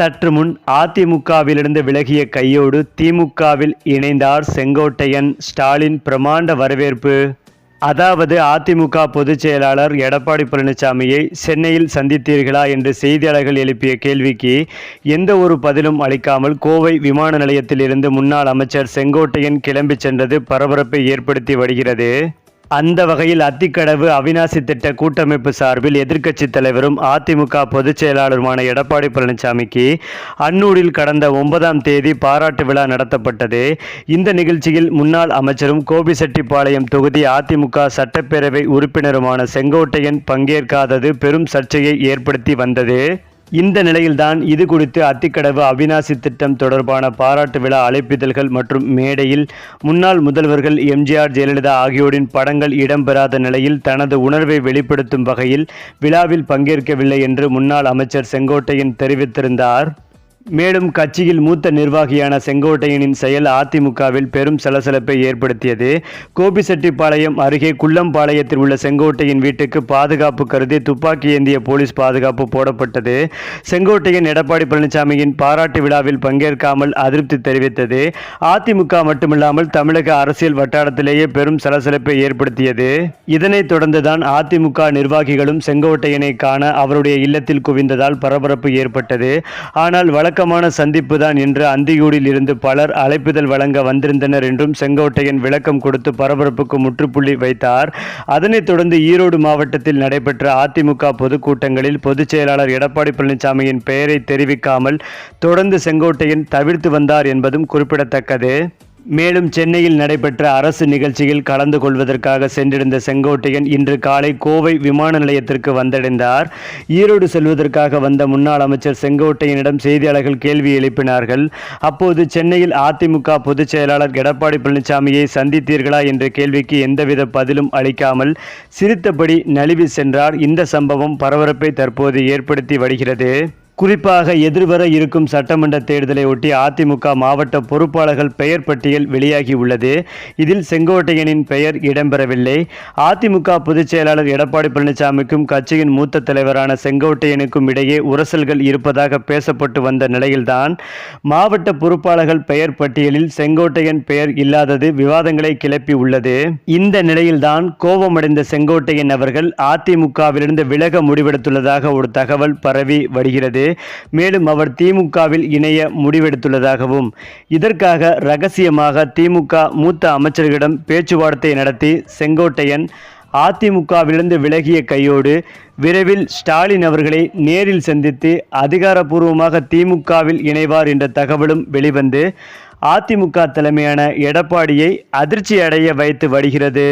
சற்று முன் அதிமுகவிலிருந்து விலகிய கையோடு திமுகவில் இணைந்தார் செங்கோட்டையன் ஸ்டாலின் பிரமாண்ட வரவேற்பு. அதாவது அதிமுக பொதுச் செயலாளர் எடப்பாடி பழனிசாமியை சென்னையில் சந்தித்தீர்களா என்று செய்தியாளர்கள் எழுப்பிய கேள்விக்கு எந்த ஒரு பதிலும் அளிக்காமல் கோவை விமான நிலையத்திலிருந்து முன்னாள் அமைச்சர் செங்கோட்டையன் கிளம்பிச் சென்றது பரபரப்பை ஏற்படுத்தி வருகிறது. அந்த வகையில் அத்திக்கடவு அவிநாசி திட்ட கூட்டமைப்பு சார்பில் எதிர்க்கட்சித் தலைவரும் அதிமுக பொதுச் செயலாளருமான எடப்பாடி பழனிசாமிக்கு அன்னூரில் கடந்த ஒன்பதாம் தேதி பாராட்டு விழா நடத்தப்பட்டது. இந்த நிகழ்ச்சியில் முன்னாள் அமைச்சரும் கோபிசெட்டிப்பாளையம் தொகுதி அதிமுக சட்டப்பேரவை உறுப்பினருமான செங்கோட்டையன் பங்கேற்காதது பெரும் சர்ச்சையை ஏற்படுத்தி வந்தது. இந்த நிலையில்தான் இது குறித்து அத்திக்கடவு அவிநாசி திட்டம் தொடர்பான பாராட்டு விழா அழைப்பிதழ்கள் மற்றும் மேடையில் முன்னாள் முதல்வர்கள் எம்ஜிஆர் ஜெயலலிதா ஆகியோரின் படங்கள் இடம்பெறாத நிலையில் தனது உணர்வை வெளிப்படுத்தும் வகையில் விழாவில் பங்கேற்கவில்லை என்று முன்னாள் அமைச்சர் செங்கோட்டையன் தெரிவித்திருந்தார். மேலும் கட்சியில் மூத்த நிர்வாகியான செங்கோட்டையனின் செயல் அதிமுகவில் பெரும் சலசலப்பை ஏற்படுத்தியது. கோபிசெட்டிப்பாளையம் அருகே குள்ளம்பாளையத்தில் உள்ள செங்கோட்டையின் வீட்டுக்கு பாதுகாப்பு கருதி துப்பாக்கி ஏந்திய போலீஸ் பாதுகாப்பு போடப்பட்டது. செங்கோட்டையன் எடப்பாடி பழனிசாமியின் பாராட்டு விழாவில் பங்கேற்காமல் அதிருப்தி தெரிவித்தது. அதிமுக மட்டுமில்லாமல் தமிழக அரசியல் வட்டாரத்திலேயே பெரும் சலசலப்பை ஏற்படுத்தியது. இதனைத் தொடர்ந்துதான் அதிமுக நிர்வாகிகளும் செங்கோட்டையனை காண அவருடைய இல்லத்தில் குவிந்ததால் பரபரப்பு ஏற்பட்டது. ஆனால் வழக்கமான சந்திப்பு தான் என்று அந்தியூரில் இருந்து பலர் அழைப்புதல் வழங்க வந்திருந்தனர் என்றும் செங்கோட்டையன் விளக்கம் கொடுத்து பரபரப்புக்கு முற்றுப்புள்ளி வைத்தார். அதனைத் தொடர்ந்து ஈரோடு மாவட்டத்தில் நடைபெற்ற அதிமுக பொதுக்கூட்டங்களில் பொதுச் செயலாளர் எடப்பாடி பழனிசாமியின் பெயரை தெரிவிக்காமல் தொடர்ந்து செங்கோட்டையன் தவிர்த்து வந்தார் என்பதும் குறிப்பிடத்தக்கது. மேலும் சென்னையில் நடைபெற்ற அரசு நிகழ்ச்சியில் கலந்து கொள்வதற்காக சென்றிருந்த செங்கோட்டையன் இன்று காலை கோவை விமான நிலையத்திற்கு வந்தடைந்தார். ஈரோடு செல்வதற்காக வந்த முன்னாள் அமைச்சர் செங்கோட்டையனிடம் செய்தியாளர்கள் கேள்வி எழுப்பினார்கள். அப்போது சென்னையில் அதிமுக பொதுச் செயலாளர் எடப்பாடி பழனிசாமியை சந்தித்தீர்களா என்ற கேள்விக்கு எந்தவித பதிலும் அளிக்காமல் சிரித்தபடி நழுவி சென்றார். இந்த சம்பவம் பரபரப்பை தற்போது ஏற்படுத்தி வருகிறது. குறிப்பாக எதிர்வர இருக்கும் சட்டமன்ற தேர்தலை ஒட்டி அதிமுக மாவட்ட பொறுப்பாளர்கள் பெயர் பட்டியல் வெளியாகி உள்ளது. இதில் செங்கோட்டையனின் பெயர் இடம்பெறவில்லை. அதிமுக பொதுச் செயலாளர் எடப்பாடி பழனிசாமிக்கும் கட்சியின் மூத்த தலைவரான செங்கோட்டையனுக்கும் இடையே உரசல்கள் இருப்பதாக பேசப்பட்டு வந்த நிலையில்தான் மாவட்ட பொறுப்பாளர்கள் பெயர் பட்டியலில் செங்கோட்டையன் பெயர் இல்லாதது விவாதங்களை கிளப்பி உள்ளது. இந்த நிலையில்தான் கோபமடைந்த செங்கோட்டையன் அவர்கள் அதிமுகவிலிருந்து விலக முடிவெடுத்துள்ளதாக ஒரு தகவல் பரவி வருகிறது. மேலும் அவர் திமுகவில் இணைய முடிவெடுத்துள்ளதாகவும் இதற்காக ரகசியமாக திமுக மூத்த அமைச்சர்களிடம் பேச்சுவார்த்தை நடத்தி செங்கோட்டையன் அதிமுகவிலிருந்து விலகிய கையோடு விரைவில் ஸ்டாலின் அவர்களை நேரில் சந்தித்து அதிகாரப்பூர்வமாக திமுகவில் இணைவார் என்ற தகவலும் வெளிவந்து அதிமுக தலைமையான எடப்பாடியை அதிர்ச்சி அடைய வைத்து வருகிறது.